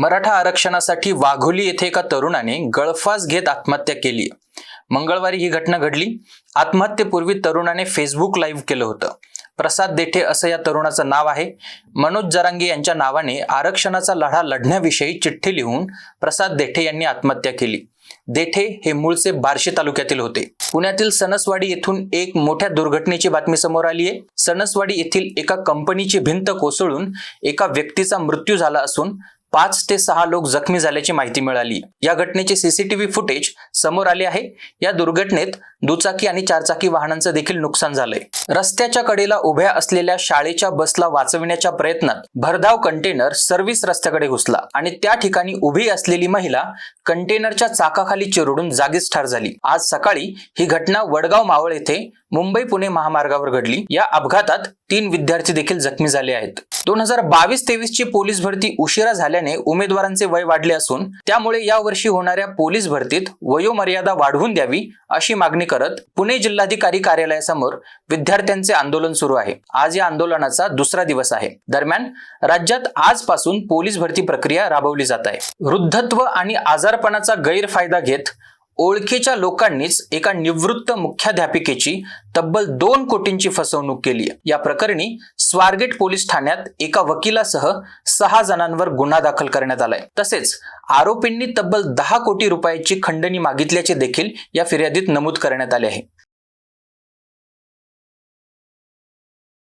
मराठा आरक्षणासाठी वाघोली येथे एका तरुणाने गळफास घेत आत्महत्या केली. मंगळवारी ही घटना घडली. आत्महत्येपूर्वी तरुणाने फेसबुक लाईव्ह केलं होतं. प्रसाद देठे असं या तरुणाचं नाव आहे. मनोज जरांगे यांच्या नावाने आरक्षणाचा लढा लढण्याविषयी चिठ्ठी लिहून प्रसाद देठे यांनी आत्महत्या केली. देठे हे मूळचे बार्शी तालुक्यातील होते. पुण्यातील सणसवाडी येथून एक मोठ्या दुर्घटनेची बातमी समोर आली आहे. सणसवाडी येथील एका कंपनीची भिंत कोसळून एका व्यक्तीचा मृत्यू झाला असून पाच ते सहा लोक जखमी झाल्याची माहिती मिळाली. या घटनेचे सीसीटीव्ही फुटेज समोर आले आहे. या दुर्घटनेत दुचाकी आणि चारचाकी वाहनांचं देखील नुकसान झालंय. रस्त्याच्या कडेला उभ्या असलेल्या शाळेच्या बसला वाचविण्याच्या प्रयत्नात भरधाव कंटेनर सर्व्हिस रस्त्याकडे घुसला आणि त्या ठिकाणी उभी असलेली महिला कंटेनरच्या चाकाखाली चिरडून जागीच ठार झाली. आज सकाळी ही घटना वडगाव मावळ येथे मुंबई पुणे महामार्गावर घडली. या अपघातात तीन विद्यार्थी देखील जखमी झाले आहेत. दोन हजार बावीस तेवीस ची पोलीस भरती उशिरा झाल्याने उमेदवारांचे वय वाढले असून त्यामुळे या वर्षी होणाऱ्या पोलीस भरतीत वयोमर्यादा वाढवून द्यावी अशी मागणी करत पुणे जिल्हाधिकारी कार्यालयासमोर विद्यार्थ्यांचे आंदोलन सुरू आहे. आज या आंदोलनाचा दुसरा दिवस आहे. दरम्यान राज्यात आजपासून पोलीस भरती प्रक्रिया राबवली जात आहे. वृद्धत्व आणि आजारपणाचा गैरफायदा घेत ओळखीच्या लोकांनीच एका निवृत्त मुख्याध्यापिकेची तब्बल दोन कोटींची फसवणूक केली या प्रकरणी स्वारगेट पोलीस ठाण्यात एका वकिलासह सहा जणांवर गुन्हा दाखल करण्यात आलाय. तसेच आरोपींनी तब्बल दहा कोटी रुपयाची खंडणी मागितल्याचे देखील या फिर्यादीत नमूद करण्यात आले आहे.